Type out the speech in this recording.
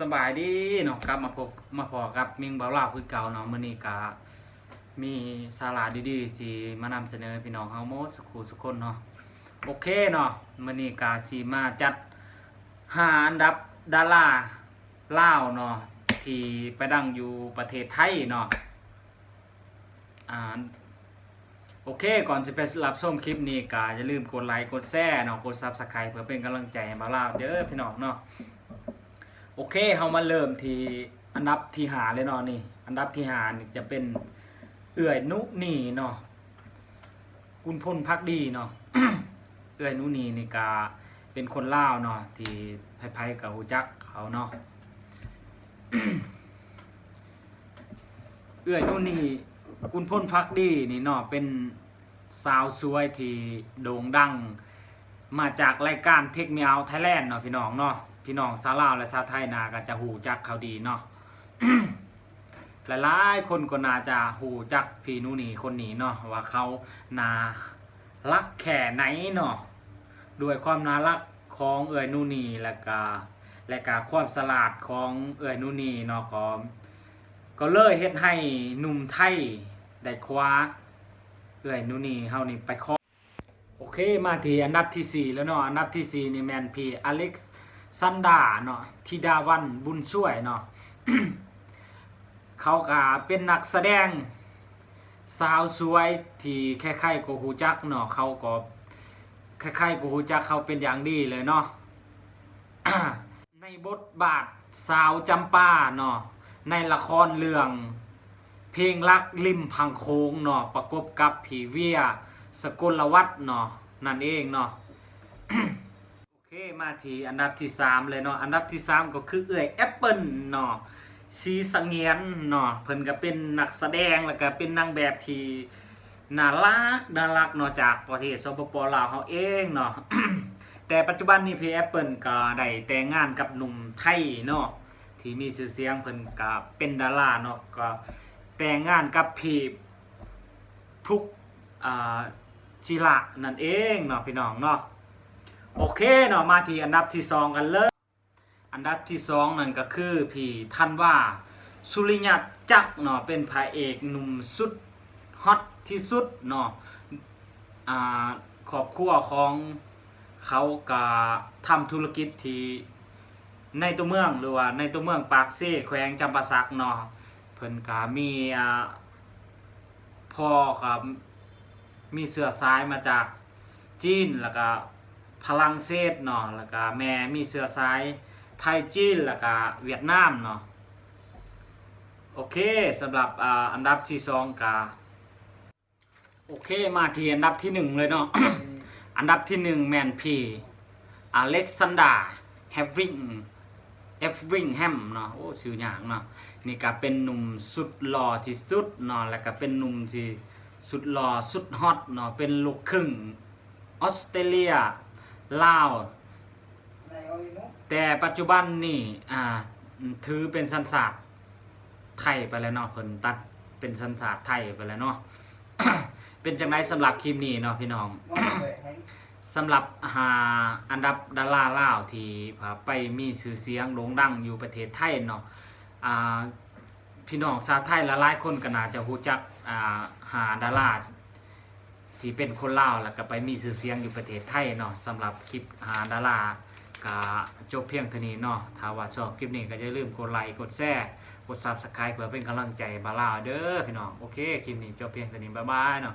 สบายดีเนาะกลับมาพบมาพอกับมิงเบาลาวคือเก่าเนาะมื้อนี้ก็มีสาระดีๆที่มานำเสนอพี่น้องเฮาหมดสุขุสุคนเนาะโอเคเนาะมื้อนี้ก็สิมาจัดหาอันดับดาราลาวเนาะที่ไปดังอยู่ประเทศไทยเนาะอ่าโอเค ก่อนจะไปรับชมคลิปนี้ก็อย่าลืมกดไลค์กดแชร์เนาะกด Subscribe เพื่อเป็นกำลังใจให้บาลาวเด้อพี่น้องเนาะ โอเคเฮามาเริ่มที่อันดับที่หาเลยเนาะนี่ อันดับที่หานี่จะเป็นเอื่อยนุนีเนาะกุณพลพักดีเนาะเอื่อยนุนีนี่กาเป็นคนล่าวเนาะที่ไพ่ๆกับฮูจักเขาเนาะเอื่อยนุนี่กุณพลพักดีนี่เนาะเป็นสาวสวยที่โด่งดัง มาจากรายการเทคเมียวไทยแลนด์เนาะพี่น้องเนาะ พี่น้องชาวลาวและชาวไทยนาก็จะหูจักเขาดีเนาะ หลายๆคนก็น่าจะหูจักพี่นูนี่คนนี้เนาะว่าเขานารักแค่ไหนเนาะด้วยความน่ารักของเอ่ยนูนีและก็และก็ความสลาดของเอ่ยนูนีเนาะก็ก็เลยเฮ็ดให้หนุ่มไทยได้คว้าเอ่ยนูนีเฮานี่ไปครอโอเคมาที่อันดับที่ 4 แล้วเนาะอันดับที่ 4 นี่แมนพีอเล็กซั นดาเนาะธิดาวันบุญช่วยเนาะเขาก็เป็นนักแสดงสาวสวยที่คล้ายๆกับฮูจักเนาะเขาก็คล้ายๆกับฮูจักเขาเป็นอย่างดีเลยเนาะในบทบาทสาวจำปาเนาะในละครเรื่อง เพลงรักริมพังโค้งเนาะประกบกับผีเวียสกลวัฒน์เนาะนั่นเองเนาะ มาที่อันดับที่ 3 เลยเนาะอันดับที่ 3 ก็คือเอื้อยแอปเปิลเนาะสีสังเงียนเนาะเพิ่นก็เป็นนักแสดงแล้วก็เป็นนางแบบที่น่ารักน่ารักเนาะจากประเทศสปปลาวเฮาเองเนาะแต่ปัจจุบันนี้พี่แอปเปิลก็ได้แต่งงานกับหนุ่มไทยเนาะที่มีชื่อเสียงเพิ่นก็เป็นดาราเนาะก็แต่งงานกับพี่พุกอ่าจิระนั่นเองเนาะพี่น้องเนาะ โอเคเนาะมาที่อันดับที่สองกันเลย อันดับที่สองนั่นก็คือพี่ท่านว่าสุริยัตจักรเนาะเป็นพระเอกหนุ่มสุดฮอตที่สุดเนาะอ่าครอบครัวของเขาก็ทำธุรกิจที่ในตัวเมืองหรือว่าในตัวเมืองปากเซ่แขวงจำปาสักเนาะเพิ่นก็มีอ่าพ่อครับมีเสือซ้ายมาจากจีนแล้วก็ พลังเศสเนาะแล้วก็แม่มีเสือซ้ายไทยจีนแล้วก็เวียดนามเนาะโอเคสำหรับอ,อันดับที่สองกาโอเคมาที่อันดับที่หนึ่งเลยเนาะ อันดับที่หนึ่งแมนพีอเล็กซานดาแฮฟวิงเอฟวิงแฮมเนาะโอ้ชื่อหยางเนาะนี่ก็เป็นหนุ่มสุดหล่อที่สุดเนาะแล้วก็เป็นหนุ่มที่สุดหล่อสุดฮอตเนาะเป็นลูกครึ่งออสเตรเลีย ลาวแต่ปัจจุบันนี่อ่าถือเป็นสัญชาติไทยไปแล้วเนาะเพิ่นตัดเป็นสัญชาติไทยไปแล้วเนาะเป็นจังไดสำหรับคลิปนี้เนาะพี่น้องสำหรับหาอันดับดาราลาวที่พาไปมีชื่อเสียงโด่งดังอยู่ประเทศไทยเนาะอ่าพี่น้องชาวไทยหลายๆคนก็น่าจะรู้จักอ่าหาดารา ที่เป็นคนลาวแล้วก็ไปมีชื่อเสียงอยู่ประเทศไทยเนาะสำหรับคลิปหาดารากะจบเพียงเท่านี้เนาะถ้าว่าชอบคลิปนี้ก็อย่าลืมกดไลค์กดแชร์กด Subscribe เพื่อเป็นกำลังใจบาลาวเด้อพี่น้องโอเคคลิปนี้จบเพียงเท่านี้บ๊ายบายเนาะ